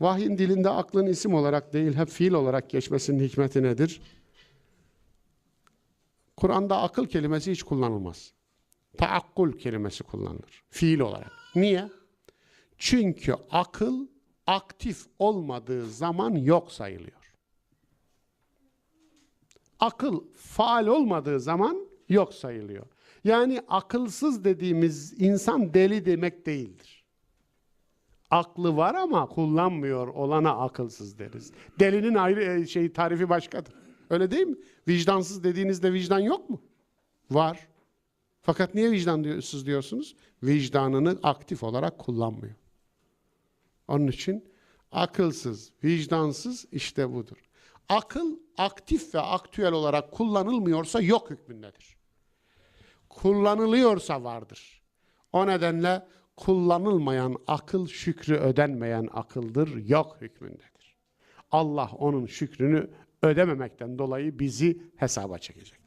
Vahyin dilinde aklın isim olarak değil hep fiil olarak geçmesinin hikmeti nedir? Kur'an'da akıl kelimesi hiç kullanılmaz. Taakkul kelimesi kullanılır. Fiil olarak. Niye? Çünkü akıl aktif olmadığı zaman yok sayılıyor. Akıl faal olmadığı zaman yok sayılıyor. Yani akılsız dediğimiz insan deli demek değildir. Aklı var ama kullanmıyor olana akılsız deriz. Delinin ayrı e, şey tarifi başkadır. Öyle değil mi? Vicdansız dediğinizde vicdan yok mu? Var. Fakat niye vicdansız diyorsunuz? Vicdanını aktif olarak kullanmıyor. Onun için akılsız, vicdansız işte budur. Akıl aktif ve aktüel olarak kullanılmıyorsa yok hükmündedir. Kullanılıyorsa vardır. O nedenle kullanılmayan akıl şükrü ödenmeyen akıldır, yok hükmündedir. Allah onun şükrünü ödememekten dolayı bizi hesaba çekecek.